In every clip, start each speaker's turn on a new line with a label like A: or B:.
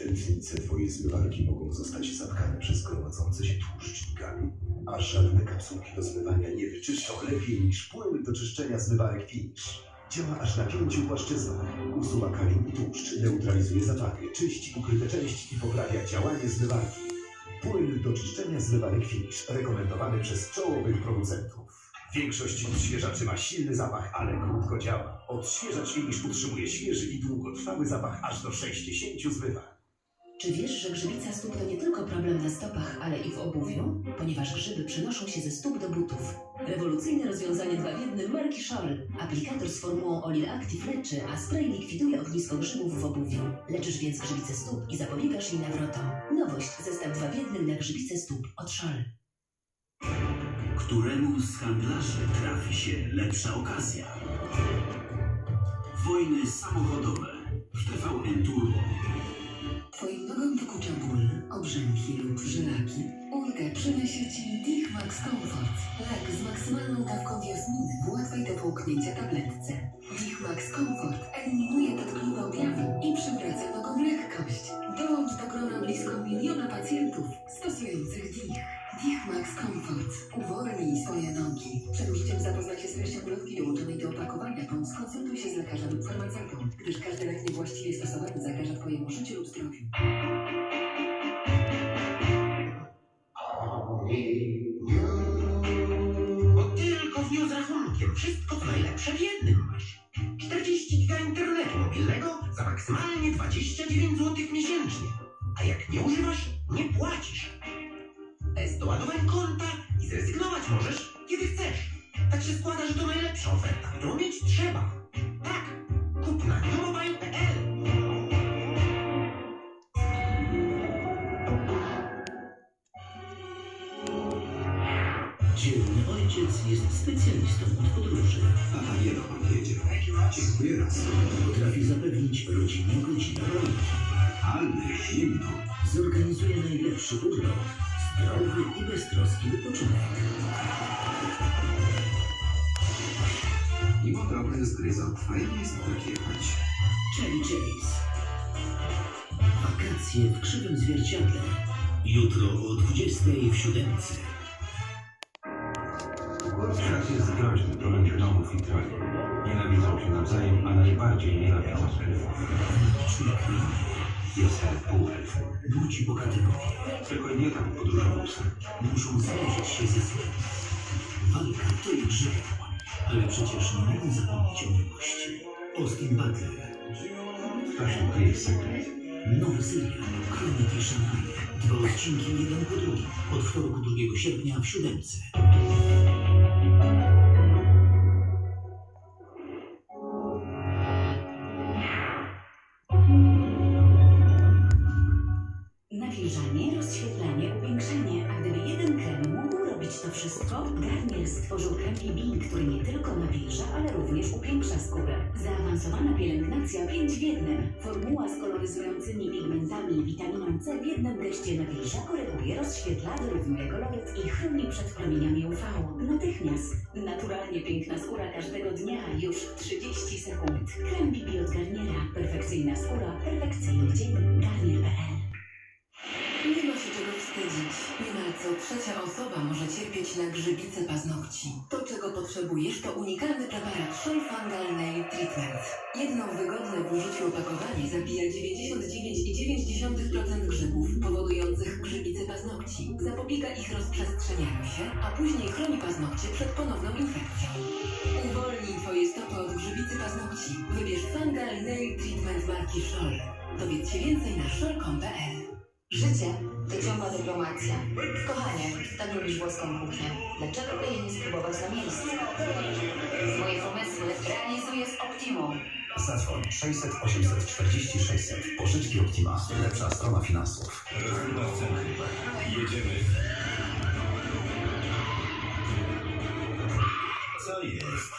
A: Tętnice twojej zmywarki mogą zostać zatkane przez gromadzące się tłuszcznikami, a żadne kapsułki do zmywania nie wyczyszczą lepiej niż płyn do czyszczenia zmywarek Finish. Działa aż na pięciu płaszczyznach. Usuwa kalin i tłuszcz, neutralizuje zapachy, czyści ukryte części i poprawia działanie zmywarki. Płyn do czyszczenia zmywarek Finish, rekomendowany przez czołowych producentów. Większość odświeżaczy ma silny zapach, ale krótko działa. Odświeżacz Finish utrzymuje świeży i długotrwały zapach aż do 60 zmywak.
B: Czy wiesz, że grzybica stóp to nie tylko problem na stopach, ale i w obuwiu? Ponieważ grzyby przenoszą się ze stóp do butów. Rewolucyjne rozwiązanie dwa w jednym marki Scholl. Aplikator z formułą Olil Active leczy, a spray likwiduje ognisko grzybów w obuwiu. Leczysz więc grzybice stóp i zapobiegasz jej nawrotom. Nowość, zestaw dwa w jednym na grzybice stóp od Scholl.
C: Któremu z handlarzy trafi się lepsza okazja? Wojny samochodowe w TVN Turbo.
D: Dokucza ból, obrzęki lub żylaki. Ulgę przyniesie Ci Dichmax Comfort. Lek z maksymalną dawką diosminy w łatwej do połknięcia tabletce. Dichmax Comfort eliminuje dotkliwe objawy i przywraca nogom lekkość. Dołącz do grona blisko miliona pacjentów stosujących Dich. Dichmax Comfort. Uwolnij swoje nogi. Przed użyciem zapoznaj się z treścią ulotki dołączonej do opakowania, bądź skonsultuj się z lekarzem lub farmaceutą, gdyż każdy lek niewłaściwie stosowany zagraża Twojemu życiu lub zdrowiu.
E: Wszystko co najlepsze w jednym masz. 40 giga internetu mobilnego za maksymalnie 29 zł miesięcznie. A jak nie używasz, nie płacisz. Bez doładowań konta i zrezygnować możesz, kiedy chcesz. Tak się składa, że to najlepsza oferta, którą mieć trzeba. Tak, kup na newmobile.pl
C: Dzielny ojciec jest specjalistą od podróży.
A: Tata wie dokąd jedzie. Dziękuję raz.
C: Potrafi zapewnić rodzinie godzinę wolną.
A: Ale zimno.
C: Zorganizuje najlepszy urlop. Zdrowy i beztroski wypoczynek.
A: Mimo drobnych zgryzot, fajnie jest tak jechać.
C: Chevy Chase. Wakacje w krzywym zwierciadle. Jutro o 20 w siódemce.
A: Świat jest groźny, pełen gnomów i troli. Nienawidzą się nawzajem, a najbardziej nienawidzą elfów. Jest elf pół elf.
C: Budzi bogatyrowie.
A: Tylko nie tak podróżował sen.
C: Muszą zmierzyć się ze złem. Walka to ich żywioł. Ale przecież nie mogą zapomnieć o miłości. Austin Butler.
A: Ktoś tu kryje sekret.
C: Nowy serial Kroniki Szanghaju. Dwa odcinki jeden po drugim. Od wtorku 2 sierpnia w siódemce.
B: Wszystko? Garnier stworzył krem BB, który nie tylko nawilża, ale również upiększa skórę. Zaawansowana pielęgnacja 5 w jednym. Formuła z koloryzującymi pigmentami i witaminą C w jednym geście nawilża, koryguje, rozświetla, wyrównuje koloryt i chroni przed promieniami UV. Natychmiast. Naturalnie piękna skóra każdego dnia już w 30 sekund. Krem BB od Garniera. Perfekcyjna skóra, perfekcyjny dzień. Garnier.pl
D: Nie ma się czego wstydzić. Niemal co trzecia osoba może na grzybice paznokci. To, czego potrzebujesz, to unikalny preparat Shell Fungal Nail Treatment. Jedno wygodne w użyciu opakowanie zabija 99,9% grzybów powodujących grzybice paznokci. Zapobiega ich rozprzestrzenianiu się, a później chroni paznokcie przed ponowną infekcją. Uwolnij Twoje stopy od grzybicy paznokci. Wybierz Fungal Nail Treatment marki Shell. Dowiedz się więcej na shell.com.pl
F: Życie to ciągła dyplomacja. Kochanie, tak lubisz włoską kuchnię. Dlaczego by jej nie spróbować na miejscu? Moje pomysły realizuję z Optimum.
A: Zadzwoń 600 840 600. Pożyczki Optima. Lepsza strona finansów.
C: Jedziemy. Co jest?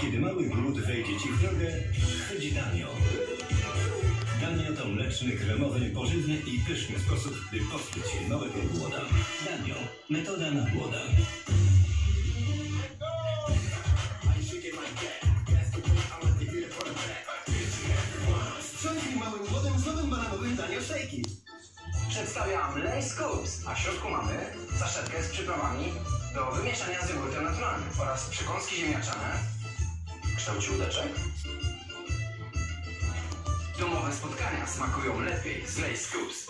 C: Kiedy mały głód wejdzie ci w drogę, chwyć Danio. Danio to mleczny, kremowy, pożywny i pyszny sposób, by pozbyć się małego głoda. Danio. Metoda na głoda.
E: Wstrząśnij małym głodem z nowym bananowym
C: Danio Szejki.
G: Przedstawiam Lace Scoops, a w środku mamy saszetkę z przyprawami do wymieszania z jogurtem naturalnym oraz przekąski ziemniaczane w kształcie łódeczek. Domowe spotkania smakują lepiej z Lace Scoops.